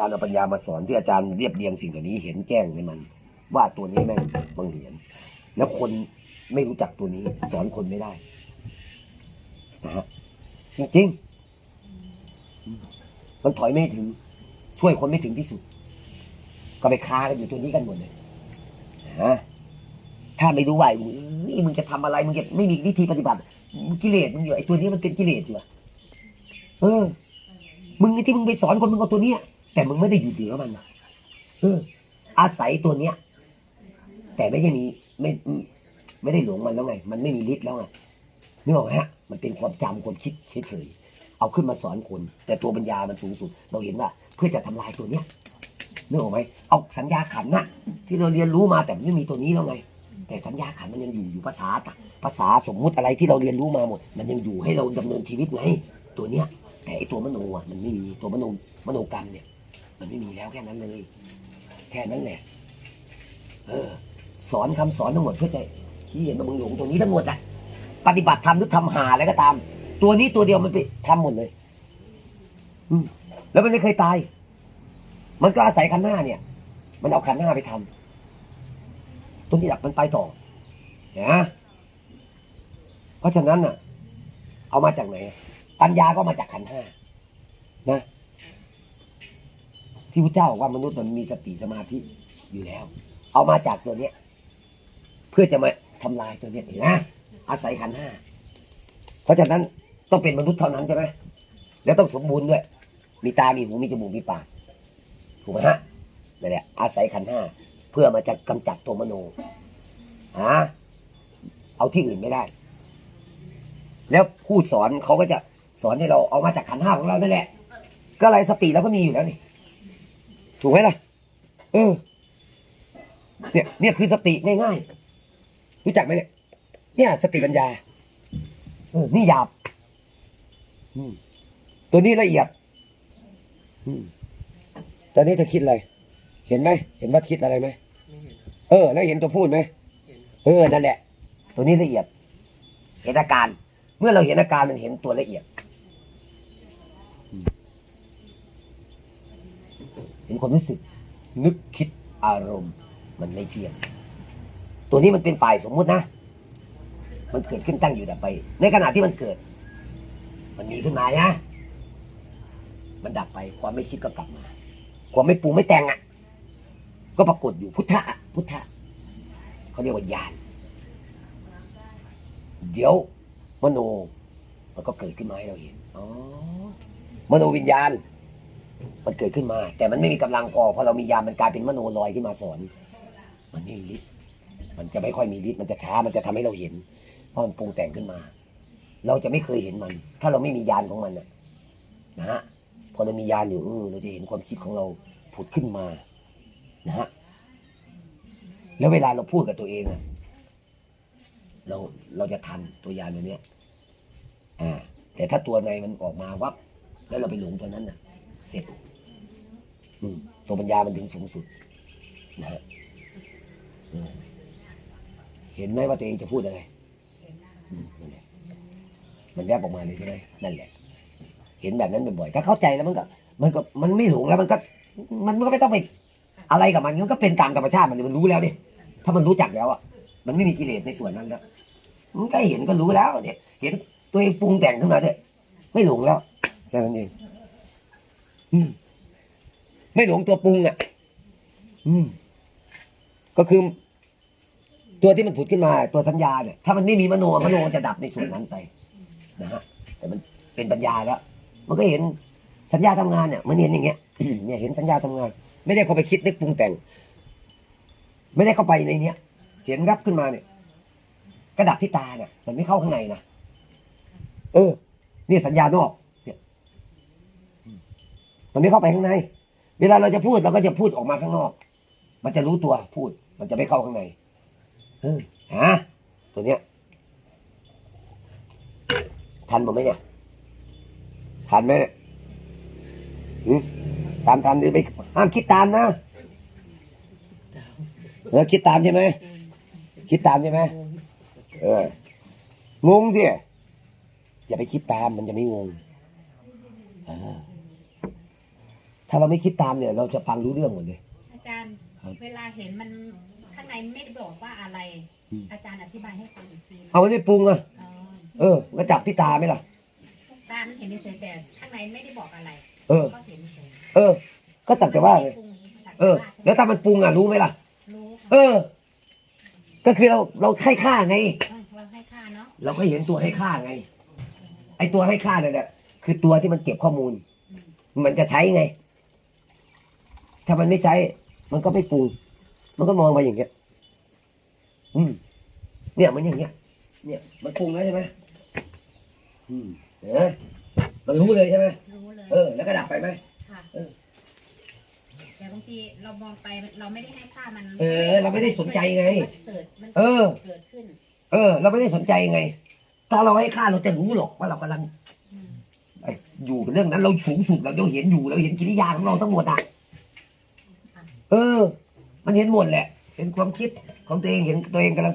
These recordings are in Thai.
จารย์เอาปัญญามาสอนที่อาจารย์เรียบเรียงสิ่งเหล่านี้เห็นแจ้งในมัน ว่าตัวนี้แม่งบังเหียนแล้วคนไม่รู้จักตัวนี้ สอนคนไม่ได้นะฮะจริงๆ มันถอยไม่ถึง ช่วยคนไม่ถึงที่สุด ก็ไปคากันอยู่ตัวนี้กันหมดเลยฮะถ้าไม่รู้ไอ้นี่มึงจะทำอะไรมึงจะไม่มีวิธีปฏิบัติกิเลสมึงอยู่ไอ้ตัวนี้มันเป็นกิเลสอยู่เออ มึงไอ้ที่มึงไปสอนคนมึงเอาตัวเนี้ย แต่มึงไม่ได้อยู่เหนือมันนะเออ อาศัยตัวเนี้ย แต่ไม่ใช่มีไม่ไม่ได้หลงมันแล้วไง มันไม่มีฤทธิ์แล้วไงนึกออกไหมฮะ มันเป็นความจำความคิดเฉยๆเอาขึ้นมาสอนคน แต่ตัวปัญญามันสูงสุด เราเห็นว่า เพื่อจะทำลายตัวเนี้ยนึกออกไหมเอาสัญญาขันน่ะ ที่เราเรียนรู้มาแต่ไม่มีตัวนี้แล้วไง แต่สัญญาขันมันยังอยู่อยู่ภาษาตะภาษาสมมุติอะไรที่เราเรียนรู้มาหมด มันยังอยู่ให้เราดำเนินชีวิตไงตัวเนี้ยแต่ไอตัวมโนอะมันไม่มีตัวมโนมโนกรรมเนี่ย มันไม่มีแล้วแค่นั้นเลย แค่นั้นแหละเออ สอนคำสอนทั้งหมดเพื่อจะชี้เห็นว่ามึงหลงตัวนี้ทั้งหมดอะปฏิบัติธรรมหรือทำหาอะไรก็ตาม ตัวนี้ตัวเดียวมันไปทำหมดเลย อืมแล้วมันไม่เคยตาย มันก็อาศัยขันหน้าเนี่ย มันเอาขันหน้าไปทำตัวนี้หลักมันไปต่อนะเพราะฉะนั้นน่ะ เอามาจากไหน ปัญญาก็มาจากขันห้านะ ที่พระเจ้าบอกว่ามนุษย์มันมีสติสมาธิอยู่แล้ว เอามาจากตัวเนี้ยเพื่อจะมาทำลายตัวเนี้ยเห็นไหมอาศัยขันห้าเพราะฉะนั้นต้องเป็นมนุษย์เท่านั้นใช่ไหมแล้วต้องสมบูรณ์ด้วย มีตา มีหู มีจมูก มีปาก ถูกไหมฮะนั่นแหละ อาศัยขันห้าเพื่อมาจะกำจัดตัวมโนฮะเอาที่อื่นไม่ได้ แล้วผู้สอนเขาก็จะสอนให้เราเอามาจากขันห้าของเรานั่นแหละ ก็อะไรสติเราก็มีอยู่แล้วนี่ ถูกไหมล่ะ เออ เนี่ย เนี่ยคือสติง่ายๆ รู้จักไหมเนี่ย เนี่ยสติปัญญา เออ นี่หยาบอืมตัวนี้ละเอียดอืมตอนนี้เธอคิดอะไร เห็นไหม เห็นว่าคิดอะไรไหมไม่เห็นครับเออ แล้วเห็นตัวพูดไหมเห็นครับเออ นั่นแหละ ตัวนี้ละเอียด เห็นอาการ เมื่อเราเห็นอาการมันเห็นตัวละเอียดอืมเห็นความรู้สึก นึกคิดอารมณ์ มันไม่เที่ยง ตัวนี้มันเป็นฝ่ายสมมุตินะ มันเกิดขึ้นตั้งอยู่ดับไป ในขณะที่มันเกิด มันมีขึ้นมานะมันดับไปความไม่คิดก็กลับมา ความไม่ปรุงไม่แต่งอะ ก็ปรากฏอยู่พุทธะอะพุทธะเขาเรียกว่าญาณเดี๋ยวมโนมันก็เกิดขึ้นมาให้เราเห็น อ๋อ มโนวิญญาณ มันเกิดขึ้นมา แต่มันไม่มีกำลังพอพอเรามียามันกลายเป็นมโนลอยขึ้นมาสอน มันไม่มีฤทธิ์มันจะไม่ค่อยมีฤทธิ์มันจะช้ามันจะทำให้เราเห็น เพราะมันปรุงแต่งขึ้นมา เราจะไม่เคยเห็นมัน ถ้าเราไม่มียานของมันนะนะฮะพอเรามียานอยู่เออเราจะเห็นความคิดของเราผุดขึ้นมานะฮะแล้วเวลาเราพูดกับตัวเองอะเราเราจะทันตัวยานตัวเนี้ยอ่าแต่ถ้าตัวในมันออกมาวับแล้วเราไปหลงตัวนั้นน่ะ เสร็จ ตัวปัญญามันถึงสูงสุดนะฮะเห็นไหมว่าตัวเองจะพูดอะไรมนั่นแหละมันแวบออกมาเลยใช่ไหมนั่นแหละ เห็นแบบนั้นบ่อยๆถ้าเข้าใจแล้วมันก็ มันก็มันไม่หลงแล้วมันก็ มันก็ไม่ต้องไปอะไรกับมันมันก็เป็นตามธรรมชาติมันเลยมันรู้แล้วดิถ้ามันรู้จักแล้วอะมันไม่มีกิเลสในส่วนนั้นแล้วมันก็เห็นก็รู้แล้วเนี่ยเห็นตัวเองปรุงแต่งขึ้นมาด้วยไม่หลงแล้วแค่นั้นเองอืม ไม่หลงตัวปรุงอะ อืม ก็คือ ตัวที่มันผุดขึ้นมา ตัวสัญญาเนี่ย ถ้ามันไม่มีมโนมโนจะดับในส่วนนั้นไปนะฮะแต่มันเป็นปัญญาแล้ว มันก็เห็นสัญญาทำงานเนี่ยมันเห็นอย่างเงี้ยเนี่ยเห็นสัญญาทำงาน ไม่ได้เข้าไปคิดนึกปรุงแต่ง ไม่ได้เข้าไปในเนี้ยเห็นรับขึ้นมาเนี่ย กระดับที่ตาเนี่ยมันไม่เข้าข้างในนะเออ นี่สัญญานอก เนี่ย มันไม่เข้าไปข้างใน เวลาเราจะพูดเราก็จะพูดออกมาข้างนอก มันจะรู้ตัวพูด มันจะไม่เข้าข้างในเออฮะตัวเนี้ย ทันผมไหมเนี่ยทันไหมเนี่ยตามทันหรือไม่ห้ามคิดตามนะเออคิดตามใช่ไหมคิดตามใช่ไหมเอองงสิอย่าไปคิดตามมันจะไม่งงเออ ถ้าเราไม่คิดตามเนี่ย เราจะฟังรู้เรื่องหมดเลย อาจารย์ ครับเวลาเห็นมันข้างในไม่ได้บอกว่าอะไร อืม อาจารย์อธิบายให้ฟังอีกทีเอาไม่ได้ปรุงอะอ๋อเออก็จับที่ตาไหมล่ะ ตามันเห็นเฉยๆแต่ข้างในไม่ได้บอกอะไรเออ ก็เห็นเฉยเออ ก็สักแต่ว่าไงไม่ได้ปรุงสักเออต่าแล้วถ้ามันปรุงอะรู้ไหมล่ะ รู้เออ ก็คือเราเราให้ค่าไงเออเราให้ค่าเนาะเราก็เห็นตัวให้ค่าไง ไอตัวให้ค่าเนี่ยแหละคือตัวที่มันเก็บข้อมูล มันจะใช้ไง ถ้ามันไม่ใช้ มันก็ไม่ปรุง มันก็มองไปอย่างเงี้ย อืม เนี่ยมันอย่างเงี้ย เนี่ย มันปรุงแล้วใช่ไหมอืมเห็นไหมมันรู้เลยใช่ไหมรู้เลยเออ แล้วก็ดับไปไหมค่ะเออแต่บางทีเรามองไปเราไม่ได้ให้ค่ามัน เออ เราไม่ได้สนใจไงมันเกิดมันเออเกิดขึ้น เออ เราไม่ได้สนใจไงถ้าเราให้ค่าเราจะรู้หรอกว่าเรากำลังอืมไอ้อยู่กับเรื่องนั้นเราสูงสุดเราจะเห็นอยู่เราเห็นกิริยาของเราทั้งหมดอะ เออ มันเห็นหมดแหละ เห็นความคิดของตัวเองเห็นตัวเองกำลัง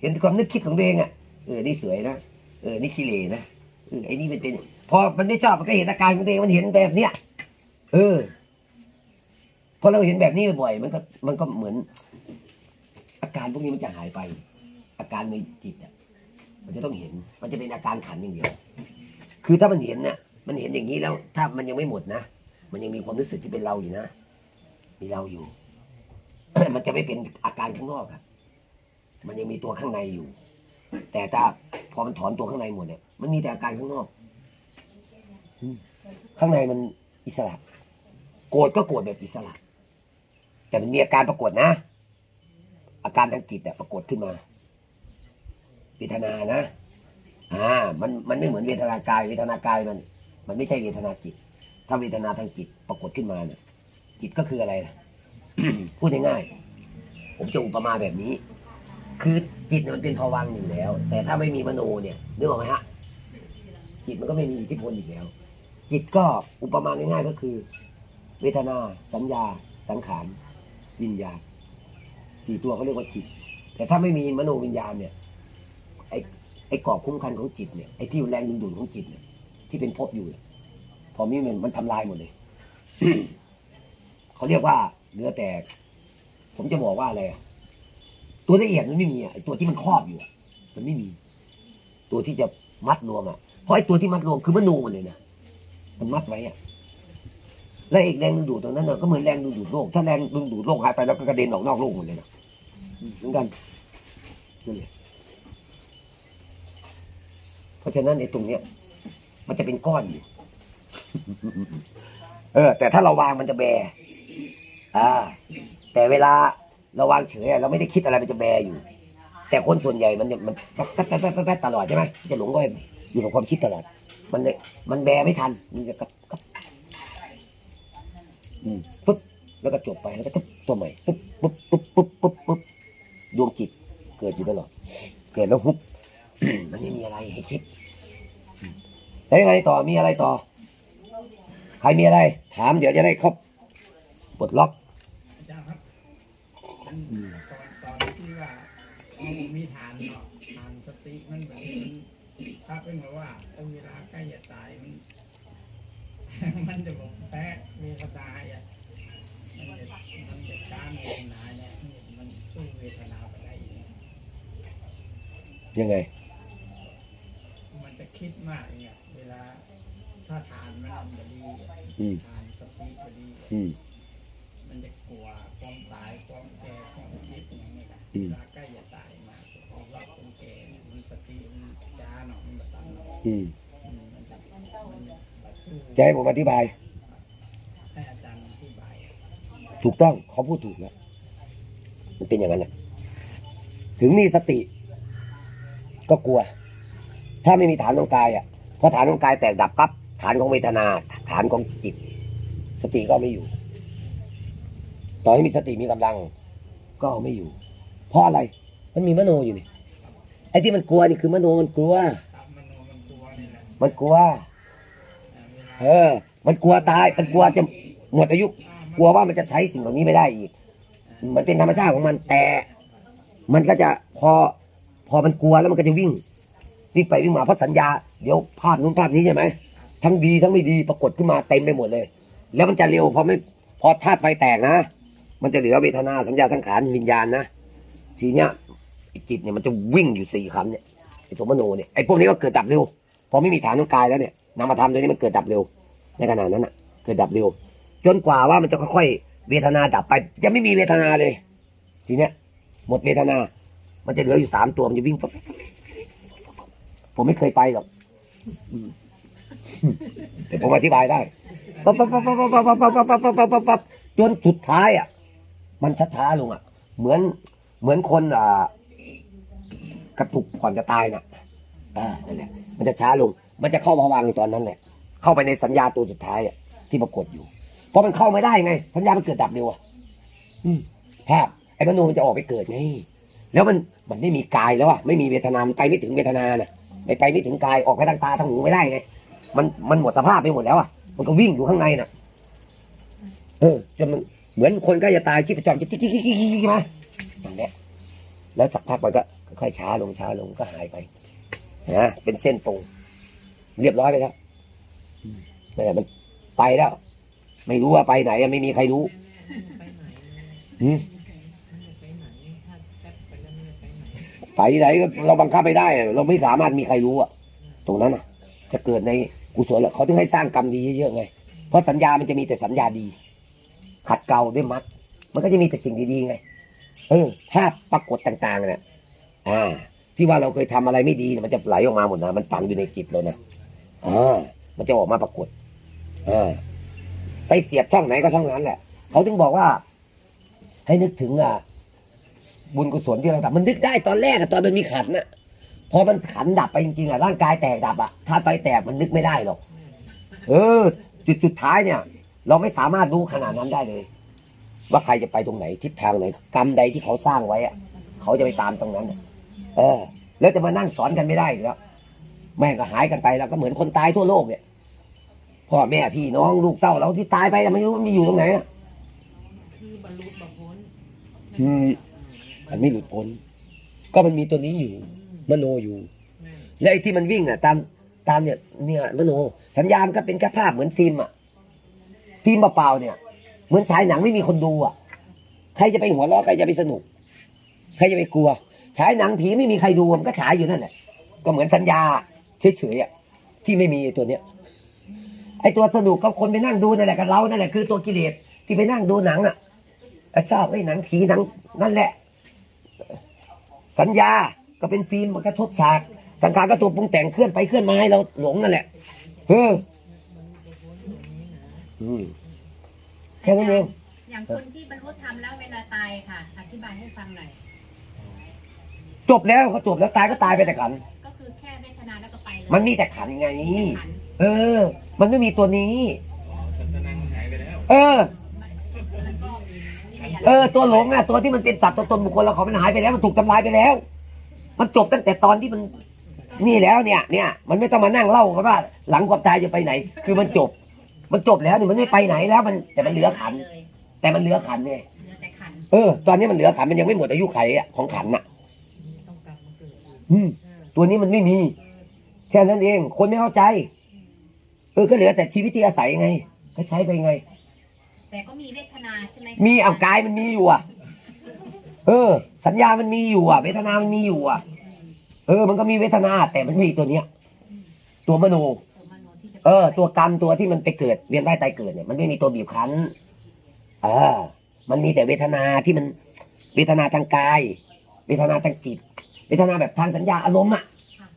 เห็นความนึกคิดของตัวเองอะเออนี่สวยนะเออนี่ขี้เหร่นะเออไอ้นี่มันเป็นพอมันไม่ชอบมันก็เห็นอาการของตัวเองมันเห็นแบบเนี้ยเออพอเราเห็นแบบนี้บ่อยมันก็มันก็เหมือน อาการพวกนี้มันจะหายไป อาการในจิตอะมันจะต้องเห็น มันจะเป็นอาการขันอย่างเดียว คือถ้ามันเห็นเนี่ยมันเห็นอย่างนี้แล้ว ถ้ามันยังไม่หมดนะ มันยังมีความรู้สึกที่เป็นเราอยู่นะ มีเราอยู่ มันจะไม่เป็นอาการข้างนอกอะมันยังมีตัวข้างในอยู่ แต่ถ้าพอมันถอนตัวข้างในหมดเนี่ย มันมีแต่อาการข้างนอก ข้างในมันอิสระ โกรธก็โกรธแบบอิสระ แต่มันมีอาการปรากฏนะ อาการทางจิตอะปรากฏขึ้นมา เวทนานะ อ่า มันมันไม่เหมือนเวทนากาย เวทนากายมัน มันไม่ใช่เวทนาจิต ถ้าเวทนาทางจิตปรากฏขึ้นมาเนี่ย จิตก็คืออะไรล่ะ พูดง่ายๆผมจะอุปมาแบบนี้ คือจิตเนี่ยมันเป็นภวังค์อยู่แล้ว แต่ถ้าไม่มีมโนเนี่ยนึกออกไหมฮะจิตมันก็ไม่มีอิทธิพลอีกแล้ว จิตก็อุปมาง่ายๆก็คือ เวทนา สัญญา สังขาร วิญญาณสี่ตัวเขาเรียกว่าจิต แต่ถ้าไม่มีมโนวิญญาณเนี่ยไอ้ไอ้กรอบคุ้มกันของจิตเนี่ยไอ้ที่แรงดึงดูดของจิตเนี่ยที่เป็นภพอยู่เนี่ยพอมีมันมันทำลายหมดเลย เขาเรียกว่าเหลือแต่ ผมจะบอกว่าอะไรตัวละเอียดมันไม่มีอะตัวที่มันครอบอยู่มันไม่มี ตัวที่จะมัดรวมอะเพราะไอ้ตัวที่มัดรวมคือมโนหมดเลยนะมันมัดไว้อะแล้วอีกแรงดึงดูดตรงนั้นเน่ะก็เหมือนแรงดึงดูดโลก ถ้าแรงดึงดูดโลกหายไปแล้วก็กระเด็นออกนอกโลกหมดเลยนะเหมือนกันนั่นแหละเพราะฉะนั้นไอ้ตรงเนี้ย มันจะเป็นก้อนอยู่เออ แต่ถ้าเราวางมันจะแบ อ่าแต่เวลาเราวางเฉยเราไม่ได้คิดอะไรมันจะแบอยู่ แต่คนส่วนใหญ่มันมันแป๊บแป๊บแป๊บแป๊บตลอดใช่ไหมจะหลงก็อยู่กับความคิดตลอด มันเลยมันแบไม่ทันมันจะกับกับอืมปุ๊บแล้วก็จบไปแล้วก็ปุ๊บตัวใหม่ปุ๊บปุ๊บปุ๊บปุ๊บปุ๊บปุ๊บดวงจิตเกิดอยู่ตลอด เกิดแล้วฮุบมันไม่มีอะไรให้คิดแล้วยังไงต่อมีอะไรต่อ ใครมีอะไร ถามเดี๋ยวจะได้ครบปลดล็อก อาจารย์ครับอัน ตอนตอนที่ว่าเอามีฐานเนาะฐานสติมันเหมือนมันถ้าเป็นแบบว่าเวลาใกล้จะตายมันมันจะบอกแพ้เวทนาอะมันจะมันจะการเวทนาเนี่ยมันสู้เวทนาไปได้ยังไงยังไงมันจะคิดมากเนี่ยเวลาถ้าฐานมันมันจะดีอะอืมฐานสติจะดีอะอื มันจะกลัวความตายความแก่ความเจ็บอย่างนี้นะอืมเวลาใกล้จะตายมาเพราะว่าคนแก่มันสติมันจ้าหน่อยมันตันหน่อยอืมมันจะมันจะสู้จะให้ผมอธิบาย ให้อาจารย์อธิบายถูกต้องเขาพูดถูกแล้วมันเป็นอย่างนั้นแหละถึงมีสติ ก็กลัว ถ้าไม่มีฐานของกายอะพอฐานของกายแตกดับปั๊บฐานของเวทนา ฐานของจิต สติก็ไม่อยู่ ต่อให้มีสติมีกำลัง ก็เอาไม่อยู่ เพราะอะไรมันมีมโนอยู่นี่ไอ้ที่มันกลัวนี่คือมโนมันกลัว มันกลัวมันกลัวอ่าเออ มันกลัวตาย มันกลัวจะหมดอายุ กลัวว่ามันจะใช้สิ่งเหล่านี้ไม่ได้อีก มันเป็นธรรมชาติของมันแต่ มันก็จะพอพอมันกลัวแล้วมันก็จะวิ่ง วิ่งไปวิ่งมาเพราะสัญญา เดี๋ยวภาพนู้นภาพนี้ใช่ไหมทั้งดีทั้งไม่ดีปรากฏขึ้นมาเต็มไปหมดเลย แล้วมันจะเร็วพอไม่พอธาตุไฟแตกนะ มันจะเหลือเวทนาสัญญาสังขารวิญญาณนะทีเนี้ยจิตเนี่ยมันจะวิ่งอยู่สี่คำเนี่ยไอ้ตัวมโนเนี่ยไอ้พวกนี้ก็เกิดดับเร็วพอไม่มีฐานของกายแล้วเนี่ยนามธรรมตัวนี้มันเกิดดับเร็ว ในขณะนั้นอะ เกิดดับเร็ว จนกว่าว่ามันจะค่อยๆเวทนาดับไปยังไม่มีเวทนาเลย ทีเนี้ยหมดเวทนา มันจะเหลืออยู่สามตัวมันจะวิ่งผมไม่เคยไปหรอกแต่ผมอธิบายได้ปั๊บปั๊บปั๊บปั๊บปั๊บปั๊บปั๊บปั๊บปั๊บปั๊บปั๊บจนสุดท้ายอะ มันช้าๆลงอะ เหมือนเหมือนคนอ่ากระตุกก่อนจะตายน่ะอ่านั่นแหละมันจะช้าลง มันจะเข้าภวังตอนนั้นแหละเข้าไปในสัญญาตัวสุดท้ายอะที่ปรากฏอยู่ เพราะมันเข้าไม่ได้ไง สัญญามันเกิดดับเร็วอะภาพไอ้มโนมันจะออกไปเกิดไงแล้วมันมันไม่มีกายแล้วอะไม่มีเวทนามันไปไม่ถึงเวทนาน่ะไปไปไม่ถึงกายออกไปทางตาทางหูไม่ได้ไงมันมันหมดสภาพไปหมดแล้วอะมันก็วิ่งอยู่ข้างในน่ะ เออจนมัน เหมือนคนใกล้จะตายชีพจรจะจิ๊กจิ๊กจิ๊กจิ๊กจิ๊กมานั่นแหละแล้วสักพักมันก็ค่อยช้าลงช้าลงก็หายไปนะเป็นเส้นตรง เรียบร้อยไปแล้วอืมนั่มันไปแล้ว ไม่รู้ว่าไปไหนไม่มีใครรู้ไปไหนอืไปไหนถ้าแป๊บไปแล้วเนี่ยไปไหนไปไหนก็เราบังคับไม่ได้ เราไม่สามารถมีใครรู้อะตรงนั้นอะ จะเกิดในกุศลเขาถึงให้สร้างกรรมดีเยอะๆไง เพราะสัญญามันจะมีแต่สัญญาดี ขัดเกลาด้วยมัดมันก็จะมีแต่สิ่งดีๆไงเออภาพปรากฏต่างๆเนี่ยอ่า ที่ว่าเราเคยทำอะไรไม่ดีเนี่ยมันจะไหลออกมาหมดนะมันฝังอยู่ในจิตเรานะอ่ามันจะออกมาปรากฏอ่าไปเสียบช่องไหนก็ช่องนั้นแหละเขาถึงบอกว่า ให้นึกถึงอะบุญกุศลที่เราทำมันนึกได้ตอนแรกอะตอนมันมีขันน่ะพอมันขันดับไปจริงๆอะร่างกายแตกดับอะถ้าไฟแตกมันนึกไม่ได้หรอกเออ จุดสุดท้ายเนี่ย เราไม่สามารถรู้ขนาดนั้นได้เลย ว่าใครจะไปตรงไหนทิศทางไหน กรรมใดที่เขาสร้างไว้อะเขาจะไปตามตรงนั้นน่ะเออ แล้วจะมานั่งสอนกันไม่ได้อีกแล้วแม่งก็หายกันไปแล้วก็เหมือนคนตายทั่วโลกเนี่ยพ่อแม่พี่น้องลูกเต้าเราที่ตายไปอะไม่รู้มันมีอยู่ตรงไหนอะคือบรรลุบรพ้นคือมันไม่หลุดพ้น ก็มันมีตัวนี้อยู่ มโนอยู่แม่และไอ้ที่มันวิ่งอะ ตามตามเนี่ย เนี่ยมโน สัญญามันก็เป็นแค่ภาพเหมือนฟิล์มอะ ฟิล์มเปล่าๆเนี่ย เหมือนฉายหนังไม่มีคนดูอะ ใครจะไปหัวเราะใครจะไปสนุก ใครจะไปกลัว ฉายหนังผีไม่มีใครดูมันก็ฉายอยู่นั่นแหละ ก็เหมือนสัญญาเฉยๆอะที่ไม่มีตัวเนี้ย ไอ้ตัวสนุกกับคนไปนั่งดูนั่นแหละกับเรานั่นแหละคือตัวกิเลสที่ไปนั่งดูหนังอะชอบไอ้หนังผีหนังนั่นแหละ สัญญาก็เป็นฟิล์มมันกระทบฉาก สังขารก็ตัวปรุงแต่งเคลื่อนไปเคลื่อนมาให้เราหลงนั่นแหละเออ อืม แค่นั้นเอง อย่างคนที่บรรลุธรรมแล้วเวลาตายค่ะ อธิบายให้ฟังหน่อย จบแล้วเขาจบแล้วตายก็ตายไปแต่ขัน ก็คือแค่เวทนาแล้วก็ไปเลยมันมีแต่ขันไงขันเออ มันไม่มีตัวนี้สันตนังหายไปแล้ว เออ มันก็ไม่มีอะไรเออ ตัวหลงอะ ตัวที่มันเป็นสัตว์ตัวตนบุคคลเราเขามันหายไปแล้ว มันถูกทำลายไปแล้ว มันจบตั้งแต่ตอนที่มันนี่แล้วเนี่ย เนี่ย มันไม่ต้องมานั่งเล่ากันว่า หลังความตายจะไปไหน คือมันจบ มันจบแล้วนี่มันไม่ไปไหนแล้วมันแต่มันเหลือขัน เลยแต่มันเหลือขันไงเหลือแต่ขันเออตอนนี้มันเหลือขันมันยังไม่หมดอายุไขอะของขันน่ะ ต้องกลับมาเกิดอีกอืม ตัวนี้มันไม่มี แค่นั้นเอง คนไม่เข้าใจ เออก็เหลือแต่ชีวิตที่อาศัยไง ก็ใช้ไปไง แต่ก็มีเวทนาใช่ไหมมีเอากายมันมีอยู่อะ เออ สัญญามันมีอยู่อะ เวทนามันมีอยู่อะ เออ มันก็มีเวทนา แต่มันไม่มีตัวเนี้ย ตัวมโนตัวมโนที่จะ เออ ตัวกรรมตัวที่มันไปเกิดเวียนว่ายตายเกิดเนี่ยมันไม่มีตัวบีบคั้น เออ มันมีแต่เวทนาที่มันเวทนาทางกาย เวทนาทางจิต เวทนาแบบทางสัญญาอารมณ์อะ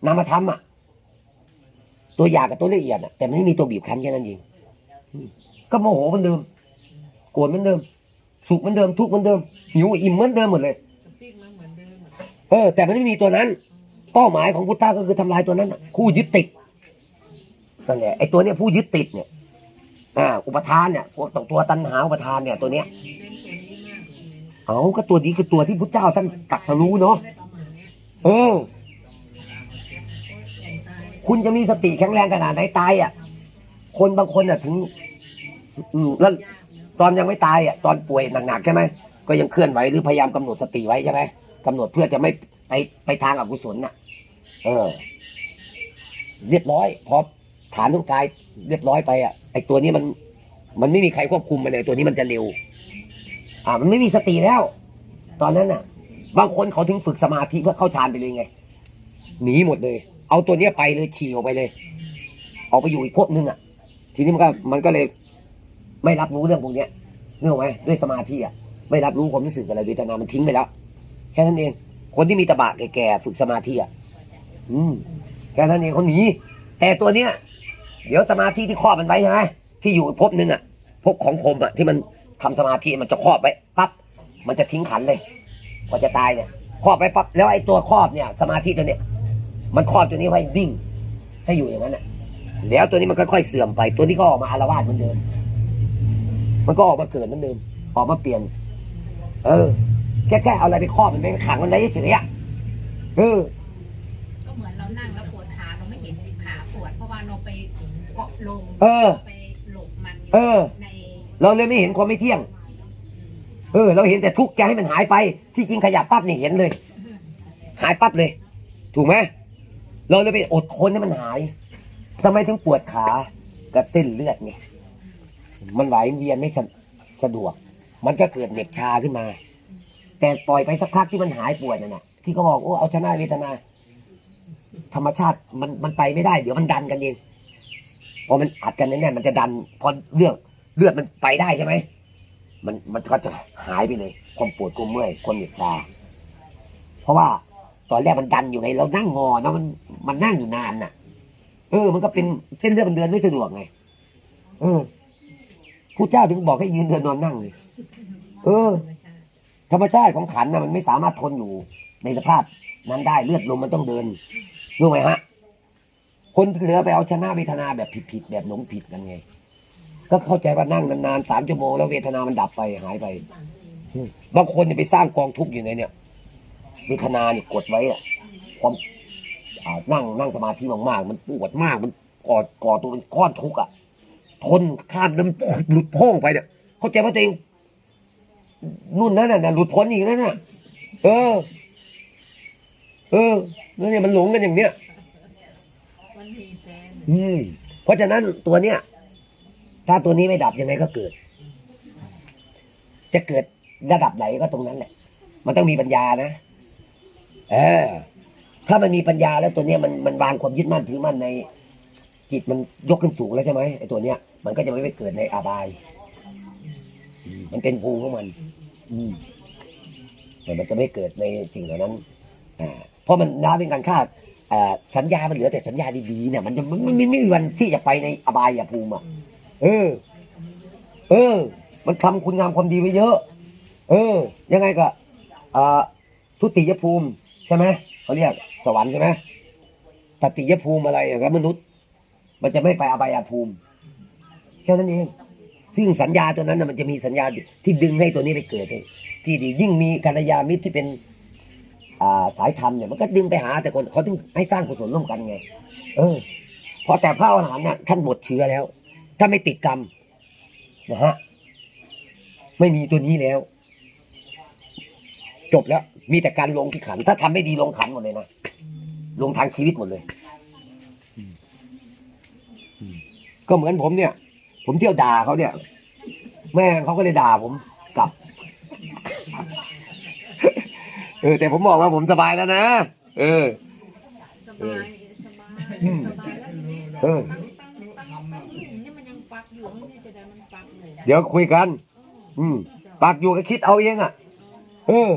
นามธรรมอะตัวหยาบกับตัวละเอียดอะแต่มันไม่มีตัวบีบคั้นแค่นั้นเองก็โมโหเหมือนเดิมโกรธเหมือนเดิมสุขเหมือนเดิมทุกข์เหมือนเดิมหิวอิ่มเหมือนเดิมหมดเลยเออ แต่มันไม่มีตัวนั้น เป้าหมายของพุทธะก็คือทำลายตัวนั้นน่ะผู้ยึดติด นั่นแหละไอ้ตัวเนี้ยผู้ยึดติดเนี่ยอ่าอุปทานเนี่ยพวกตัวตัณหาอุปทานเนี่ยตัวเนี้ยเอ้ากเลยเอาก็ตัวนี้คือตัวที่พุทธเจ้าท่านตรัสรู้เนาะเออคุณจะมีสติแข็งแรงขนาดไหนตายอะ คนบางคนอะถึง อืมแล้วตอนยังไม่ตายอะตอนป่วยหนักๆใช่ไหมก็ยังเคลื่อนไหวหรือพยายามกำหนดสติไว้ใช่ไหมกำหนดเพื่อจะไม่ไปไปทางอกุศลน่ะ เออ เรียบร้อยพอ ฐานของกายเรียบร้อยไปอะไอตัวนี้มัน มันไม่มีใครควบคุมมันเลยตัวนี้มันจะเร็ว อ่า มันไม่มีสติแล้ว ตอนนั้นน่ะ บางคนเขาถึงฝึกสมาธิเพื่อเข้าฌานไปเลยไงหนีหมดเลย เอาตัวเนี้ยไปเลยฉี่ออกไปเลยออกไปอยู่อีกภพนึงอะ ทีนี้มันก็มันก็เลยไม่รับรู้เรื่องพวกเนี้ยนึกออกไหมด้วยสมาธิอะไม่รับรู้ความรู้สึกอะไรเวทนามันทิ้งไปแล้ว แค่นั้นเอง คนที่มีตะบะแก่ๆฝึกสมาธิอะอืมแค่นั้นเองเขาหนีแต่ตัวเนี้ย เดี๋ยวสมาธิที่ครอบมันไว้ใช่ไหมที่อยู่ภพนึงอะภพของคมอะที่มันทำสมาธิมันจะครอบไว้ปั๊บมันจะทิ้งขันเลยกว่าจะตายเนี่ยครอบไว้ปั๊บแล้วไอ้ตัวครอบเนี่ย สมาธิตัวเนี้ยมันครอบตัวนี้ไว้ดิ้งให้อยู่อย่างนั้นอะแล้วตัวนี้มันค่อยๆเสื่อมไป ตัวนี้ก็ออกมาอารวาสเหมือนเดิมมันก็ออกมาเกิดเหมือนเดิมออกมาเปลี่ยน เออแค่แค่เอาอะไรไปครอบมันไปขังมันไว้เฉยๆอะเออ ลงเออ ไปหลบมันอยู่เออ ในเราเลยไม่เห็นความไม่เที่ยง เออ เราเห็นแต่ทุกข์จะให้มันหายไป ที่จริงขยับปั๊บนี่เห็นเลย หายปั๊บเลย ถูกไหมเราเลยไปอดทนให้มันหายทำไมถึงปวดขากับเส้นเลือดนี่มันไหลเวียนไม่สะสะดวก มันก็เกิดเหน็บชาขึ้นมา แต่ปล่อยไปสักพักที่มันหายปวดนั่นน่ะที่เขาบอกโอ้เอาชนะเวทนา ธรรมชาติมันมันไปไม่ได้ เดี๋ยวมันดันกันเองพ อมันอัดกันแน่นๆมันจะดันพอเลือดเลือดมันไปได้ใช่ไหมมันมันก็จะหายไปเลย ความปวดความเมื่อยความเหน็บชา เพราะว่าตอนแรกมันดันอยู่ไงเรานั่งงอนะมันมันนั่งอยู่นานน่ะ เออ มันก็เป็นเส้นเลือดมันเดินไม่สะดวกไง เออผู้เจ้าถึงบอกให้ยืนเดินนอนนั่งเลยเออ ธรรมชาติของขันนะมันไม่สามารถทนอยู่ในสภาพนั้นได้เลือดลมมันต้องเดินรู้ไหมฮะ คนเหลือไปเอาชนะเวทนาแบบผิดๆแบบหลงผิดกันไง ก็เข้าใจว่านั่งนานๆสามชั่วโมงแล้วเวทนามันดับไปหายไปบางคนเนี่ยไปสร้างกองทุกข์อยู่ในเนี่ยเวทนาเนี่ยกดไว้อะความนั่งนั่งสมาธิมากๆมันปวดมากมันก่อก่อตัวเป็นก้อนทุกข์อะทนข้ามแล้วมันหลุดโพ่งไปเนี่ยเข้าใจว่าตัวเองนู่นนั่นน่ะหลุดพ้นอีกนั่นน่ะ เออ เออนั่นเนี่ยมันหลงกันอย่างเนี้ย อืมเพราะฉะนั้นตัวเนี้ย ถ้าตัวนี้ไม่ดับยังไงก็เกิด จะเกิดระดับไหนก็ตรงนั้นแหละ มันต้องมีปัญญานะ เออ ถ้ามันมีปัญญาแล้วตัวเนี้ยมันมันวางความยึดมั่นถือมั่นใน จิตมันยกขึ้นสูงแล้วใช่ไหมไอ้ตัวเนี้ยมันก็จะไม่ไปเกิดในอาบายอืมมันเป็นภูมิของมัน อืมแต่มันจะไม่เกิดในสิ่งเหล่านั้น อ่า เพราะมันน้าเป็นการคาด สัญญา มันเหลือแต่สัญญาดีๆเนี่ยมันจะมันมันมันไม่มีวันที่จะไปในอบายภูมิอะเออ เออ มันทำคุณงามความดีไว้เยอะ เออ ยังไงก็อ่าทุติยภูมิใช่ไหมเขาเรียกสวรรค์ใช่ไหมตติยภูมิอะไรอย่างกับมนุษย์ มันจะไม่ไปอบายภูมิแค่นั้นเองซึ่งสัญญาตัวนั้นนะมันจะมีสัญญาที่ดึงให้ตัวนี้ไปเกิดเลยที่ดียิ่งมีกัลยาณมิตรที่เป็นอ่า สายธรรมเนี่ยมันก็ดึงไปหาแต่คนเขาถึงให้สร้างกุศลร่วมกันไง เออพอแต่พระอรหันต์น่ะท่านหมดเชื้อแล้ว ถ้าไม่ติดกรรมนะฮะไม่มีตัวนี้แล้ว จบแล้ว มีแต่การลงที่ขัน ถ้าทำไม่ดีลงขันหมดเลยนะลงทางชีวิตหมดเลย ก็เหมือนผมเนี่ย ผมเที่ยวด่าเขาเนี่ย แม่เขาก็เลยด่าผมกลับ เออแต่ผมบอกว่าผมสบายแล้วนะ เออ สบายสบายอืมสบายแล้วทีนี้เออ ตั้งตั้งตั้งตั้งนี่มันยังปักอยู่มันเนี่ยจะได้มันปักเลยเดี๋ยวคุยกัน อืมปากอยู่ก็คิดเอาเองอะ เออ